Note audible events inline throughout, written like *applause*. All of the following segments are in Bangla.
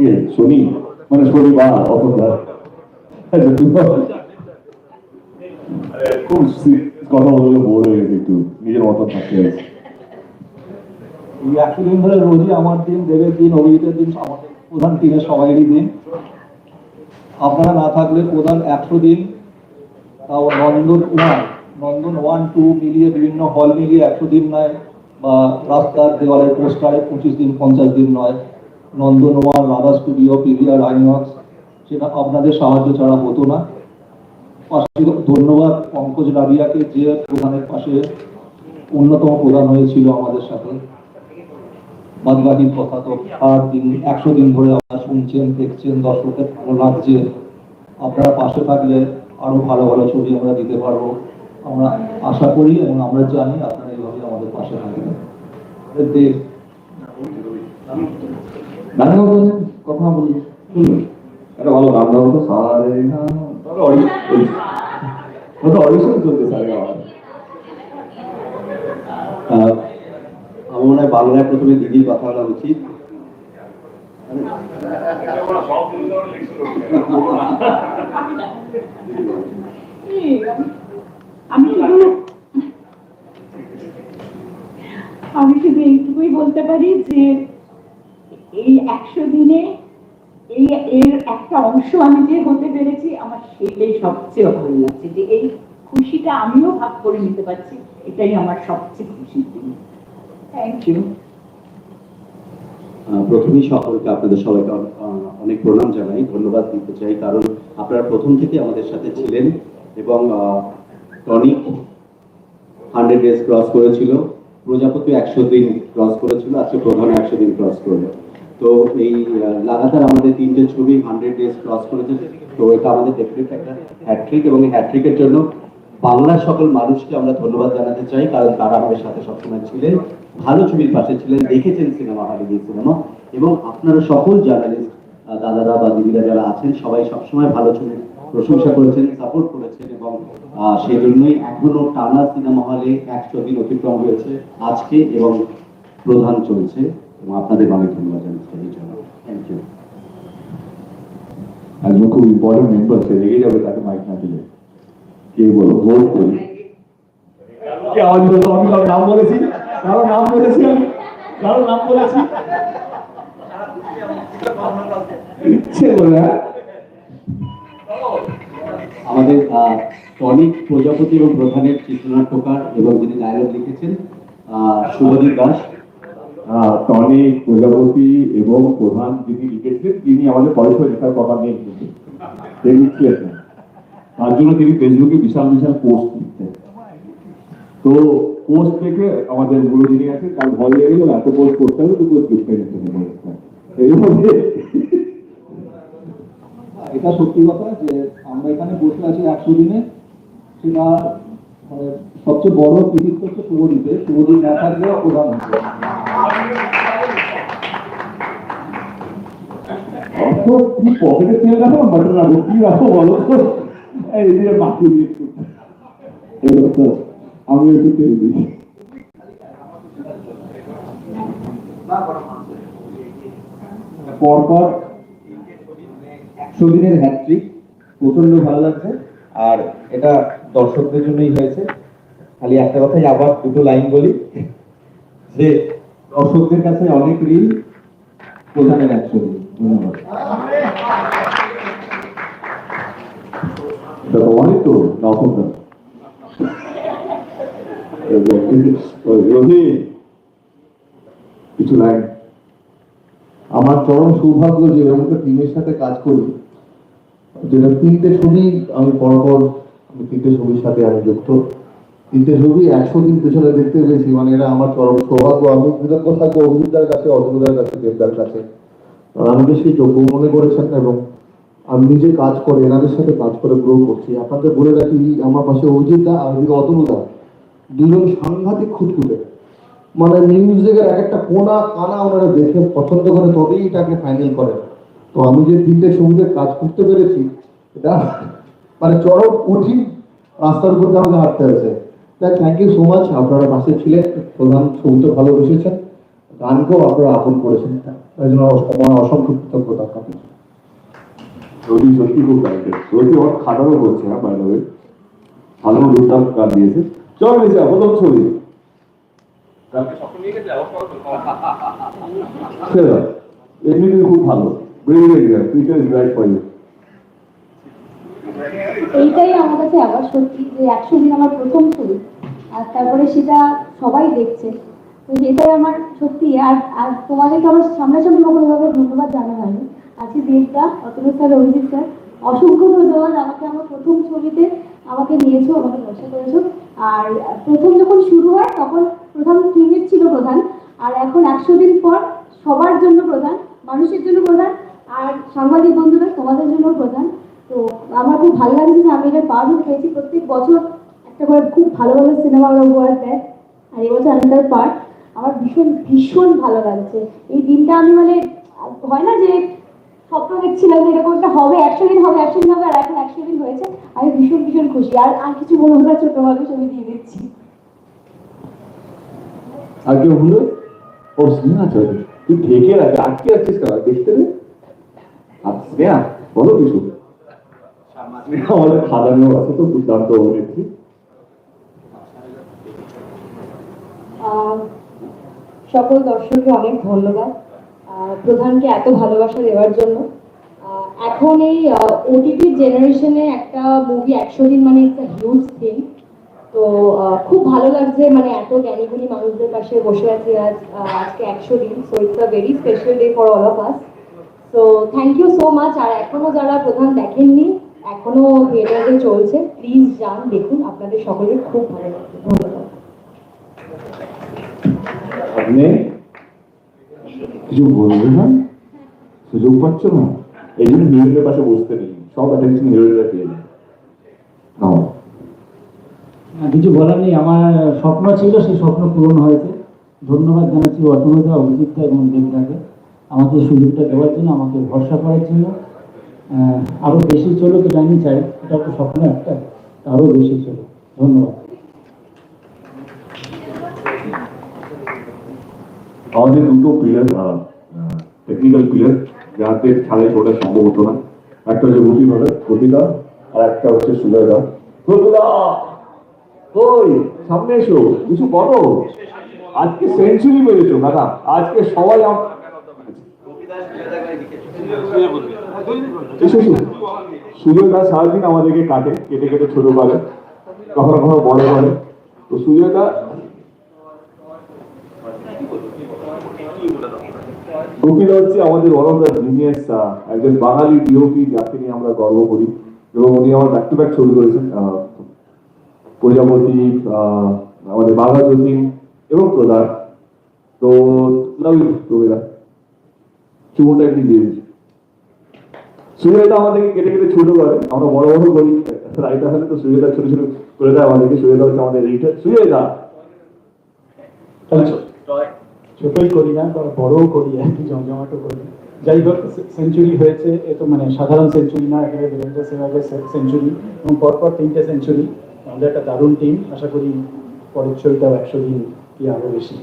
ইয়ে শনি মানে শনিবার আপনারা না থাকলে প্রধান একশো দিন Nandan one Nandan one two মিলিয়ে বিভিন্ন হল মিলিয়ে একশো দিন নয়, বা রাস্তার দেওয়ালের পোস্টারে পঁচিশ দিন, পঞ্চাশ দিন নয়। Nandan one Radha studio PVR INOX, সেটা আপনাদের সাহায্য ছাড়া হতো না। ধন্যবাদ, পঙ্কজ রাবিয়াকে যে প্রধানের পাশে অন্যতম প্রধান হয়েছিল আমাদের সাথে। বাদ বাকির কথা তো আর দিন, একশো দিন ধরে আপনারা শুনছেন, দেখছেন দর্শকের ভালো লাগছে। আপনারা পাশে থাকলে আরও ভালো ভালো ছবি আমরা দিতে পারব। আমরা আশা করি এবং আমরা জানি আপনারা এইভাবে আমাদের পাশে থাকবেন। দেশ কথা একটা ভালো আমার। মনে হয় বাংলায় প্রথমে দিদির কথা বলা উচিত। আমি আমি শুধু এইটুকুই বলতে পারি যে এই একশো দিনে এই এর একটা অংশ আমি যে হতে পেরেছি, আমার সেটাই সবচেয়ে ভালো লাগছে যে এই খুশিটা আমিও ভাগ করে নিতে পারছি, এটাই আমার সবচেয়ে খুশির দিন। থ্যাংক ইউ প্রথমেই সকলকে, আপনাদের সবাইকে অনেক প্রণাম জানাই, ধন্যবাদ দিতে চাই, কারণ আপনারা প্রথম থেকে আমাদের সাথে ছিলেন এবং টনিক হান্ড্রেড ডেজ ক্রস করেছিল, প্রজাপতি একশো দিন ক্রস করেছিল, আজকে প্রধান একশো দিন ক্রস করল। তো এই লাগাতার আমাদের তিনটে ছবি হান্ড্রেড ডেজ ক্রস করেছে। তো এটা আমাদের ডেফিনেট একটা হ্যাট্রিক এবং এই হ্যাট্রিকের জন্য বাংলার সকল মানুষকে আমরা ধন্যবাদ জানাতে চাই, কারণ তারা আমাদের সাথে সবসময় ছিলেন, ভালো ছবির পাশে ছিলেন, দেখেছেন সিনেমা হলে গিয়ে সিনেমা। এবং আপনারা সকল জার্নালিস্ট দাদারা বা দিদিরা যারা আছেন, সবাই সবসময় ভালো ছবির প্রশংসা করেছেন সাপোর্ট করেছেন এবং সেই জন্যই এখনও টানা সিনেমা হলে একশো দিন অতিক্রম হয়েছে আজকে এবং প্রধান চলছে। এবং আপনাদের অনেক ধন্যবাদ থ্যাংক ইউ একজন খুব ইম্পর্টেন্ট মেম্বার সে রেগে যাবে তাকে মাইক না দিলে কে বলো? করি আমি কারও নাম বলেছি। কারও নাম বলেছি আমি? কারও নাম বলেছি? ইচ্ছে করে হ্যাঁ? আমাদের টনিক প্রজাপতি এবং প্রধানের চিত্রনাট্যকার এবং যিনি ডায়লগ লিখেছেন আহ, শুভদীপ দাস। টনিক প্রজাপতি এবং প্রধান যিনি লিখেছেন তিনি আমাদের পড়াশোনা লেখার কথা কিন্তু তিনি লিখছিলেন তার জন্য তিনি ফেসবুকে বিশাল বিশাল পোস্ট লিখতেন। তো পোস্ট দেখে আমাদের গুরু যিনি আছেন, তার ভয় লেগে গেল, এত পোস্ট করতে হবে তো পোস্ট লিখতে লিখতে হবে। এটা সত্যি কথা যে আমরা এখানে বসে আছি একশো দিনে। সেটা মানে সবচেয়ে বড় কৃতিত্ব হচ্ছে শুভদীপে শুভদীপ না থাকলেও প্রধান হতো। অত কি পকেটে তেল রাখো বাটন রাখো রাখো বলো এই দিয়ে এই দেখো, আমি একটু তেল দিই পরপর দিনের হ্যাট্রিক প্রচণ্ড ভালো লাগছে আর এটা দর্শকদের জন্যই হয়েছে খালি একটা কথাই আবার দুটো লাইন বলি যে দর্শকদের কাছে অনেক ঋণ প্রধানের একশো দিন ধন্যবাদ আমার চরম সৌভাগ্য যে এরকম টিমের সাথে কাজ করি। যেটা তিনটে ছবি আমি পরপর আমি তিনটে ছবির সাথে আমি যুক্ত। তিনটে ছবি একশো দিন পেছনে দেখতে পেয়েছি। মানে এটা আমার চরম সৌভাগ্য আমি কৃতজ্ঞ থাকব কাছে অজুদার কাছে, দেবদার কাছে। আমাকে সেই যোগ্য মনে করেছেন এবং আমি নিজে কাজ করে, এনাদের সাথে কাজ করে গ্রো করছি। আপনাদের বলে রাখি, আমার পাশে অভিজিৎদা আর ওদিকে অতনুদা, দুজন সাংঘাতিক খুঁতখুঁতে। মানে মিউজিকের এক একটা কোনা কানা ওনারা দেখে পছন্দ করে, তবেই এটাকে ফাইনাল করে। তো আমি যে তিনটে ছবিতে কাজ করতে পেরেছি, এটা মানে চরম কঠিন রাস্তার উপর আমাকে হাঁটতে হয়েছে। তাই থ্যাংক ইউ সো মাচ আপনারা পাশে ছিলেন। প্রধান ছবিতে ভালোবেসেছেন গানকেও আপনারা আপন করেছেন। তাই জন্য অস- আমার অসংখ্য কৃতজ্ঞতা আপনাকে রোদি সত্যি খুব আমার করছে না বাইরে ওয়ে দিয়েছে। চল প্রথম ছবি। সেরা এমনিতে খুব ভালো। Very very future is right for you এইটাই আমার কাছে আবার সত্যি যে একশো দিন আমার প্রথম ছবি আর তারপরে সেটা সবাই দেখছে। এটাই আমার সত্যি। আর আর তোমাদেরকে আমার সামনাসামনি কখনোভাবে ধন্যবাদ জানা হয়নি। আজকে দেবদা, অতুল স্যার, অভিজিৎ স্যার, অসংখ্য ধন্যবাদ। আমাকে আমার প্রথম ছবিতে আমাকে নিয়েছো, আমাকে ভরসা করেছ। আর প্রথম যখন শুরু হয়, তখন প্রধান টিমের ছিল প্রধান। আর এখন একশো দিন পর সবার জন্য প্রধান, মানুষের জন্য প্রধান, আর সাংবাদিক বন্ধুরা তোমাদের জন্য প্রধান। তো আমার খুব ভালো লাগছে যে আমি এটা পাওয়া পেরেছি প্রত্যেক বছর একটা করে খুব ভালো ভালো সিনেমা ওরা উপহার দেয়। আর এবছর তার পার্ট আমার ভীষণ ভীষণ ভালো লাগছে। এই দিনটা আমি মানে হয় না যে স্বপ্ন দেখছিলাম যে এরকম একটা হবে একশো দিন হবে একশো দিন হবে আর এখন একশো দিন হয়েছে আমি ভীষণ ভীষণ খুশি। আর আর কিছু হলো না, ছোট মানুষ আমি দিয়ে দিচ্ছি। আর কেউ হলো স্নেহা চলে। তুই ঢেকে রাখে আটকে আছিস কেন? দেখতে রে আর স্নেহা বলো কিছু। আমাদের আছে তো দুর্দান্ত অভিনেত্রী। আহ, সকল দর্শককে অনেক ধন্যবাদ। প্রধানকে এত ভালোবাসা দেওয়ার জন্য। এখন এই ওটিটি জেনারেশনে একটা মুভি একশো দিন মানে একটা হিউজ থিং তো খুব ভালো লাগছে মানে এত জ্ঞানীগুণী মানুষদের পাশে বসে আছি আজ আজকে একশো দিন। So it's a very special day for all of us তো থ্যাংক ইউ সো মাচ আর এখনও যারা প্রধান দেখেননি, এখনও থিয়েটারে চলছে প্লিজ যান, দেখুন। আপনাদের সকলের খুব ভালো লাগছে ধন্যবাদ। আপনি কিছু বলবে না? সুযোগ পাচ্ছ না? এই জন্য হিরোদের পাশে বসতে নেই। সব অ্যাটেনশন হিরোরা পেয়ে যায় কিছু বলার নেই। আমার স্বপ্ন ছিল সেই স্বপ্ন পূরণ হয়েছে। ধন্যবাদ জানাচ্ছি অর্থনদা অভিজিৎদা এবং দেবদাকে আমাকে সুযোগটা দেওয়ার জন্য আমাকে ভরসা করার জন্য। আহ, আরও বেশি চলো এটা আমি চাই। এটা তো স্বপ্ন একটা আরও বেশি চলুক। ধন্যবাদ। আমাদের দুটো পিলার টেকনিক্যাল পিলার যাতে ছাড়াই ওটা সম্ভব হতো না। একটা হচ্ছে গতি ভাবে গতিদা আর একটা হচ্ছে সুজয়দা গতিদা ওই, সামনে এসো, কিছু বলো। আজকে সেঞ্চুরি মেরেছো দাদা আজকে সবাই আম- এসো এসো। সুজয় দা সারাদিন আমাদেরকে কাটে, কেটে কেটে ছোট করে। কখনো কখনো বড় করে। তো সুজয় দা কপিল হচ্ছে আমাদের ওয়ান অফ দ্য জিনিয়াস একজন বাঙালি ডিওপি যাকে নিয়ে আমরা গর্ব করি এবং উনি আমার ব্যাক টু ব্যাক ছবি করেছেন প্রজাপতি আমাদের বাঘা যতীন এবং প্রধান। তো লাভ ইউ কবিরা চুমোটা একটি দিয়ে দিচ্ছি সুবিধাটা আমাদেরকে কেটে কেটে ছোট করে, আমরা বড় বড় করি রাইটার হলে তো সুবিধা ছোট ছোট করে দেয় আমাদেরকে সুবিধা হচ্ছে আমাদের এইটা সুবিধা ছোটই করি না, বা বড়ও করি একই জমজমাটো করি। যাই হোক সেঞ্চুরি হয়েছে, এ তো মানে সাধারণ সেঞ্চুরি না এখানে বীরেন্দ্র সেভাগের সেঞ্চুরি এবং পরপর তিনটে সেঞ্চুরি আমাদের একটা দারুণ টিম আশা করি পরের ছবিটাও একশো দিন কি আরও বেশি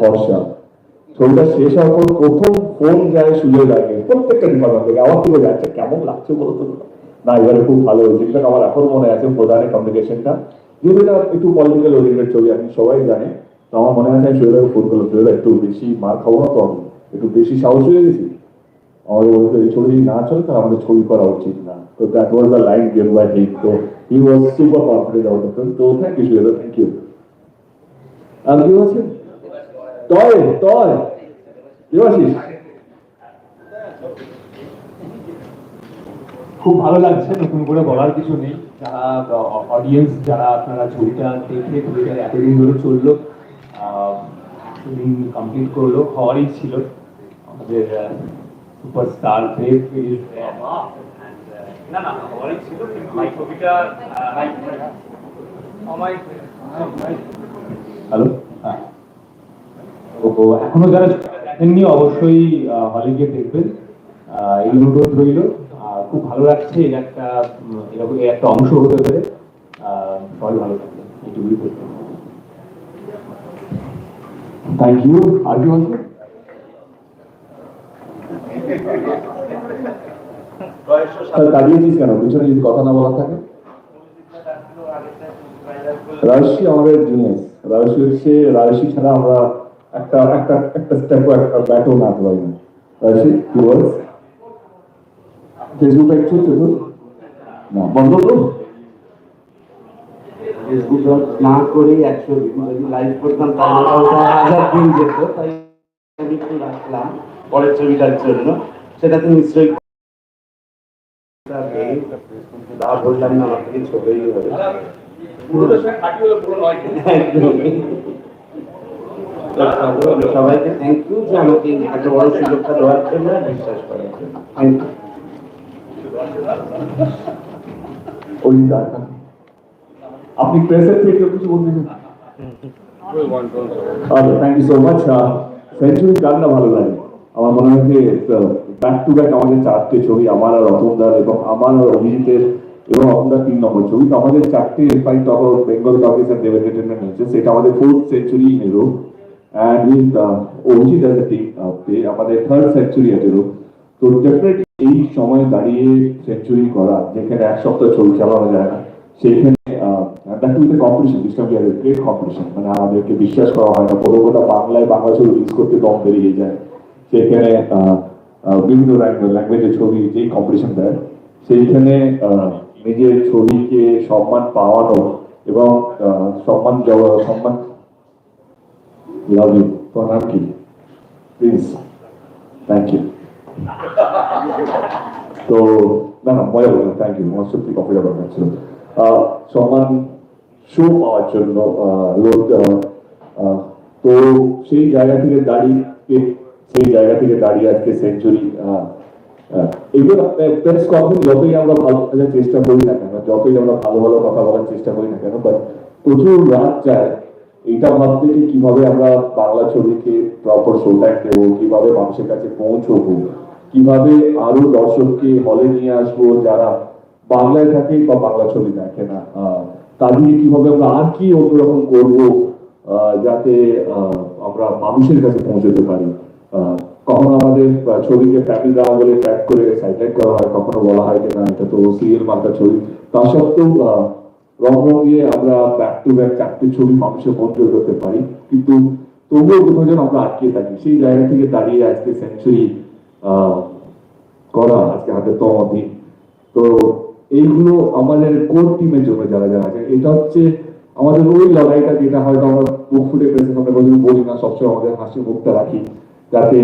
ভরসা। ছবিটা শেষ হওয়ার পর প্রথম ফোন যায় সুজয় লাগে, প্রত্যেকটা ডিপার্টমেন্ট থেকে আমার থেকে যাচ্ছে, কেমন লাগছে বলতো না, এবারে খুব ভালো যেটা আমার এখন মনে আছে প্রধানের কমিউনিকেশনটা যেহেতু এটা একটু পলিটিক্যাল ওরিয়েন্টেড ছবি আপনি সবাই জানে। তো আমার মনে আছে আমি সুজয়দাকে ফোন করলাম সুজয়দা একটু বেশি মার খাব না তো আমি? একটু বেশি সাহস হয়ে গেছি? আমাদের বলতে এই ছবি যদি না চলে তাহলে আমাদের ছবি করা উচিত না। তো that was the line game by hit তো he was super confident out of তো থ্যাংক ইউ সুজয়দা থ্যাংক ইউ আর কেউ আছে তয় তয়। কেউ আছিস খুব ভালো লাগছে নতুন করে বলার কিছু নেই। যারা অডিয়েন্স যারা আপনারা ছবিটা দেখে ছবিটা এতদিন ধরে চলল কমপ্লিট করল হওয়ারই ছিল। আমাদের সুপারস্টার দেব না না হওয়ারই ছিল কিন্তু এই ছবিটা হ্যালো হ্যাঁ। তো এখনও যারা দেখেননি অবশ্যই হলে গিয়ে দেখবেন। এই অনুরোধ রইল। খুব ভালো লাগছে, এর একটা এরকম এর একটা অংশ হতে পেরে। সবাই ভালো থাকবেন। এইটুকুই বলতে থ্যাংক ইউ আর কি বলছো কেন? কথা না বলা থাকে। আমাদের হচ্ছে ছাড়া আমরা একটা একটা একটা একটা ফেসবুক একটু তো? না বন্ধ তো? ফেসবুক না করেই একশো লাইভ করতাম হাজার দিন যেত তাই আমি একটু রাখলাম পরের ছবিটার জন্য। সেটাতে নিশ্চয়ই দা বললাম না আমার থেকে ছোটই হবে। সবাইকে থ্যাংক ইউ যে আমাকে এত বড় সুযোগটা দেওয়ার জন্য বিশ্বাস করার জন্য। থ্যাংক ইউ ওই *laughs* আপনি প্রেসের থেকে কিছু আচ্ছা thank you so much century কার না ভালো লাগে। আমার মনে হয় যে ব্যাক টু ব্যাক আমাদের চারটে ছবি আমার আর রতনদার এবং আমার আর অভিজিতের এবং রতনদার তিন নম্বর ছবি। তো আমাদের চারটে ফাইট top Bengal talkies and Dev entertainment হয়েছে সেটা আমাদের fourth century arrow and with Abhijit as a team আমাদের থার্ড সেঞ্চুরি এরো তো ডেফিনেটলি এই সময় দাঁড়িয়ে সেঞ্চুরি করা, যেখানে এক সপ্তাহ ছবি চালানো যায় না সেইখানে কম্পিটিশন কম্পিটিশন মানে আমাদেরকে বিশ্বাস করা হয় না পুরো গোটা বাংলায় বাংলা ছবি রিলিজ করতে দম বেরিয়ে যায়। সেখানে বিভিন্ন ল্যাঙ্গুয়েজের ছবি যেই কম্পিটিশন দেয়, সেইখানে নিজের ছবিকে সম্মান পাওয়ানো এবং সম্মান দেওয়া, সম্মান লাভ ইউ নাম কি? প্লিজ থ্যাংক ইউ তো না না মজা বললাম থ্যাংক ইউ আমার সত্যি কপি ব্যাপার ছিল আহ, সম্মান শো পাওয়ার জন্য লোক তো সেই জায়গা থেকে দাঁড়িয়ে সেই জায়গা থেকে দাঁড়িয়ে আজকে সেঞ্চুরি এগুলো প্রেস যতই আমরা ভালো চেষ্টা করি না কেন যতই আমরা ভালো ভালো কথা বলার চেষ্টা করি না কেন বাট প্রচুর রাত যায়। এইটা ভাবতে যে কীভাবে আমরা বাংলা ছবিকে প্রপার শো দেবো? কীভাবে মানুষের কাছে পৌঁছবো? কীভাবে আরও দর্শককে হলে নিয়ে আসব? যারা বাংলায় থাকে বা বাংলা ছবি দেখে না আহ, তাদেরকে কীভাবে আমরা আর কি অন্যরকম করব যাতে আমরা মানুষের কাছে পৌঁছতে পারি? কখনো আমাদের ছবিকে ফ্যামিলি দেওয়া বলে ট্র্যাক করে সাইডলাইট করা হয় কখনো বলা হয় যে না এটা তো সিরিয়াল মার্কা ছবি। তা সত্ত্বেও রং রং দিয়ে আমরা ব্যাক টু ব্যাক চারটে ছবি মানুষের মধ্যে করতে পারি। কিন্তু তবুও কোথাও যেন আমরা আটকে থাকি। সেই জায়গা থেকে দাঁড়িয়ে আজকে সেঞ্চুরি করা আজকে হাতে তম তো এইগুলো আমাদের কোর টিমের জন্য যারা যারা আছে, এটা হচ্ছে আমাদের ওই লড়াইটা যেটা হয়তো আমরা মুখ ফুটে প্রেসে আমরা কোনোদিন বলি না, সবসময় আমাদের হাসি মুখটা রাখি, যাতে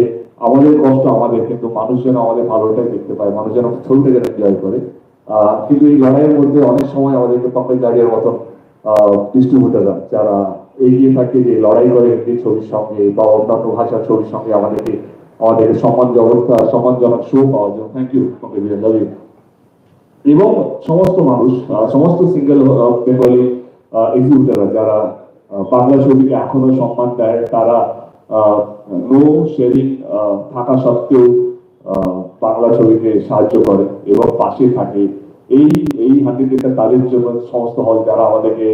আমাদের কষ্ট আমাদের, কিন্তু মানুষ যেন আমাদের ভালোটাই দেখতে পায়, মানুষ যেন ছবিটা যেন এনজয় করে। কিন্তু এই লড়াইয়ের মধ্যে অনেক সময় আমাদেরকে পাম্পে দাঁড়িয়ে মতন ডিস্ট্রিবিউটাররা যারা এগিয়ে থাকে, যে লড়াই করে ছবির সঙ্গে বা অন্যান্য ভাষার ছবির সঙ্গে আমাদেরকে আমাদেরকে সম্মান ব্যবস্থা সম্মানজনক শো পাওয়ার জন্য থ্যাংক ইউ লাভ ইউ এবং সমস্ত মানুষ সমস্ত সিঙ্গেল বেঙ্গলি এক্সিকিউটাররা যারা বাংলা ছবিকে এখনও সম্মান দেয়, তারা নো শেয়ারিং থাকা সত্ত্বেও বাংলা ছবিকে সাহায্য করে এবং পাশে থাকে। এই এই হান্ডিটা তাদের জন্য সমস্ত হল যারা আমাদেরকে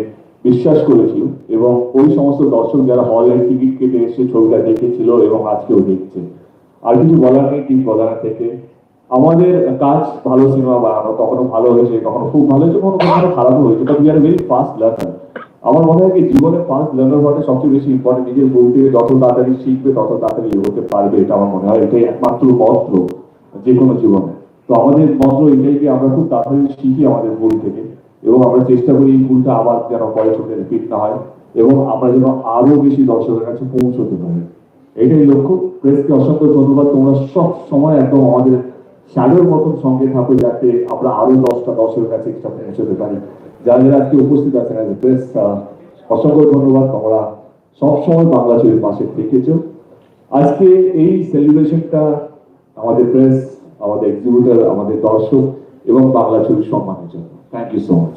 বিশ্বাস করেছিল এবং ওই সমস্ত দর্শক যারা হলের টিকিট কেটে এসে ছবিটা দেখেছিল এবং আজকেও দেখছে। আর কিছু বলার নেই টিম প্রধান থেকে? আমাদের কাজ ভালো সিনেমা বানানো, কখনো ভালো হয়েছে, কখনো খুব ভালো হয়েছে, কখনো কখনো খারাপ হয়েছে but we are very fast learner আমার মনে হয় কি, জীবনে ফার্স্ট লার্নার হওয়াটা সবচেয়ে বেশি ইম্পর্টেন্ট নিজের ভুল থেকে যত তাড়াতাড়ি শিখবে, তত তাড়াতাড়ি এগোতে পারবে, এটা আমার মনে হয়। এটাই একমাত্র মন্ত্র যে কোনো জীবনে। তো আমাদের মন্ত্র এটাই কি আমরা খুব তাড়াতাড়ি শিখি আমাদের ভুল থেকে, এবং আমরা চেষ্টা করি এই ভুলটা আবার যেন পরে রিপিট না হয়, এবং আমরা যেন আরও বেশি দর্শকের কাছে পৌঁছতে পারি। এটাই লক্ষ্য। প্রেসকে অসংখ্য ধন্যবাদ। তোমরা সব সময় একদম আমাদের শ্যাডোর মতন সঙ্গে থাকো যাতে আমরা আরও দশটা দশের কাছে এক্সট্রা পৌঁছতে পারি। যারা আজকে উপস্থিত আছেন আজ প্রেস অসংখ্য ধন্যবাদ। তোমরা সবসময় বাংলা ছবির পাশে থেকেছো। আজকে এই সেলিব্রেশনটা আমাদের প্রেস আমাদের এক্সিকিউটার আমাদের দর্শক এবং বাংলা ছবির সম্মানের জন্য। থ্যাংক ইউ সো মাচ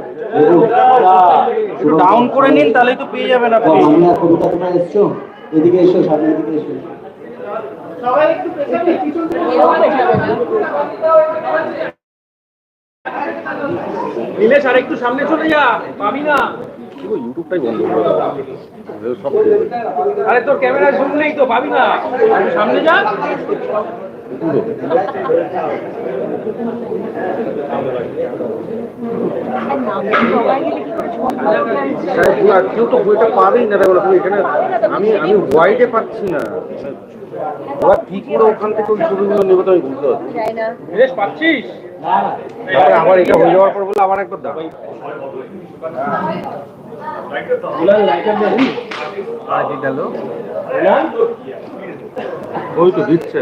করে। নিন তাহলেই তো পেয়ে যাবেন আপনি। কবিতা তোমরা এসছো? এদিকে এসো সামনে এদিকে এসো। নীলেশ আর একটু সামনে চলে যা পাবি না। আরে তোর ক্যামেরা জুম নেই তো পাবি না। একটু সামনে যা। কেউ তো বইটা পাবেই না দেখো এখানে আমি আমি হোয়াইটে পাচ্ছি না ওরা কি করে ওখান থেকে ওই ছবিগুলো নেবে তো আমি বুঝতে পারছি পাচ্ছিস আবার এটা হয়ে যাওয়ার পর বলে আবার একবার দাও ওই তো দিচ্ছে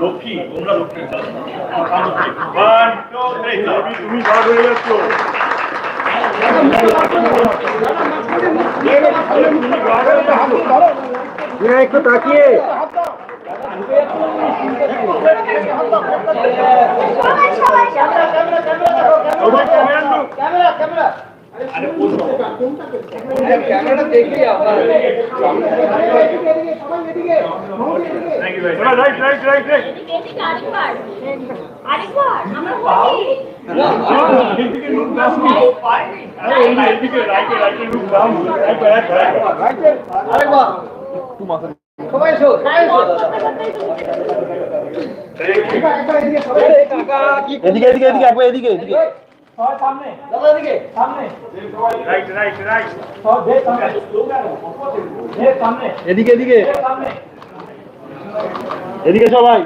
লক্ষ্মী তোমরা লক্ষ্মী তুমি ভালো হয়ে একটু তাকিয়ে। রাইট রাইট রাইট রাইট আরেকবার আমার বলি এদিকে এদিকে এদিকে এদিকে এদিকে এদিকে এদিকে। এদিকে এদিকে। এদিকে সবাই।